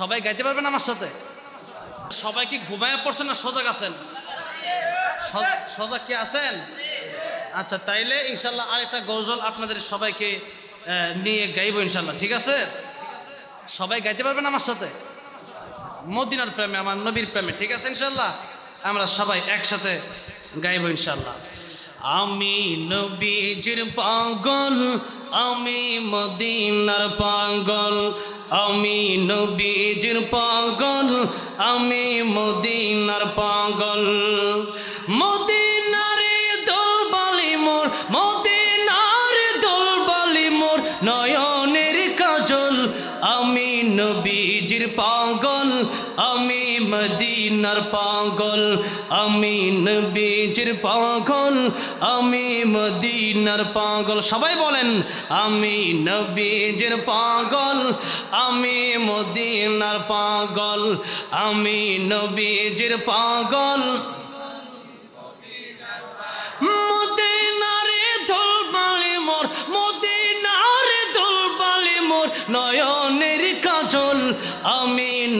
সবাই গাইতে পারবেন আমার সাথে? সবাই কি ঘুমায় পড়ছেন না সজাগ আছেন? সজাগ কি আছেন? আচ্ছা তাইলে ইনশাল্লাহ আরেকটা গজল আপনাদের সবাইকে নিয়ে গাইব ইনশাল্লাহ, ঠিক আছে? সবাই গাইতে পারবেন আমার সাথে? মদিনার প্রেমে, আমার নবীর প্রেমে, ঠিক আছে ইনশাল্লাহ? আমরা সবাই একসাথে গাইব ইনশাল্লাহ। আমি নবীজির পাগল, আমি মদিনার পাগল আমি নবীজির পাগল, আমি মদিনার পাগল। মদিনারে দোলবালি মোর, মদিনার দোলবালি মোর নয়নের কাজল। আমি নবীজির পাগল, আমি মদিনার পাগল, আমি নবীজির পাগল, আমি মদিনার পাগল। সবাই বলেন, আমি নবীজির পাগল, আমি মদিনার পাগল, আমি নবীজির পাগল। নয়নের কাজল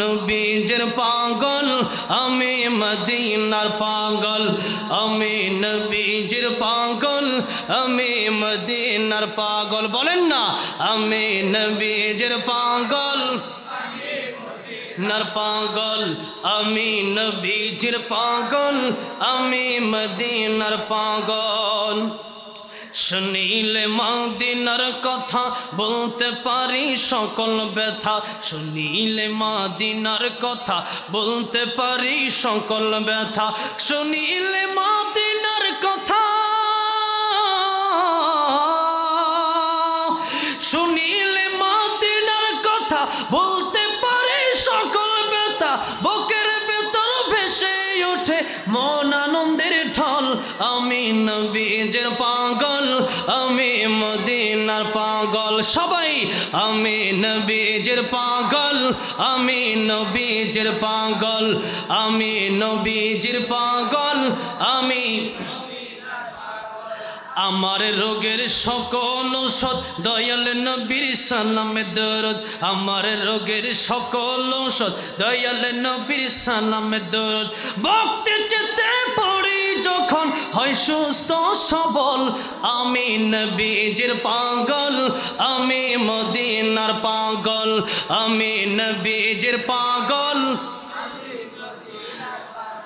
নবীজের পাগল, আমি মদিনার পাগল, আমি নবীজের পাগল, আমি মদিনার পাগল। বলেন না, আমি নবীজের পাগল, নার পাগল, আমি নবীজির পাগল, আমি মদিনার পাগল। শুনিলে মাদিনার কথা, বলতে পারি সকল ব্যথা। শুনিলে মাদিনার কথা, বলতে পারি সকল ব্যথা। শুনিলে মাদিনার কথা, শুনিলে মাদিনার কথা, বলতে পারে সকল ব্যথা। বুকের ভেতর ভেসে ওঠে মন আনন্দের ঢল। আমি নবীজের আমি মদিনার পাগল। সবাই আমি নবীজের পাগল আমি নবীজের পাগল আমি নবীজির পাগল আমি আমার রোগের সকল ঔষধ, দয়াল নবীর সালামে দরদ। আমার রোগের সকল ঔষধ, দয়াল নবীর সালামে দরদ। ভক্তি যেতে পড়ি যখন হয় সুস্থ সবল। আমি নবীজির পাগল, আমি মদিনার পাগল, আমি নবীজির পাগল।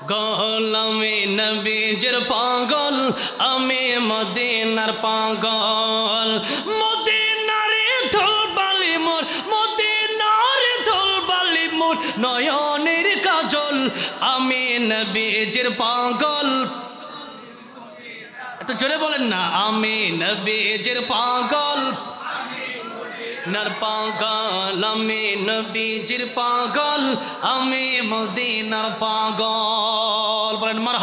গল, আমি নবীজের পাগল, আমি মদিনার পাগল। ধুলবালি মোর, নয়নের কাজল। আমি নবীজের পাগল। একটু জোরে বলেন না আমি নবীজের পাগল। নার পাগল আমি নবীজির পাগল, আমি মদিনার পাগল। বলেন মার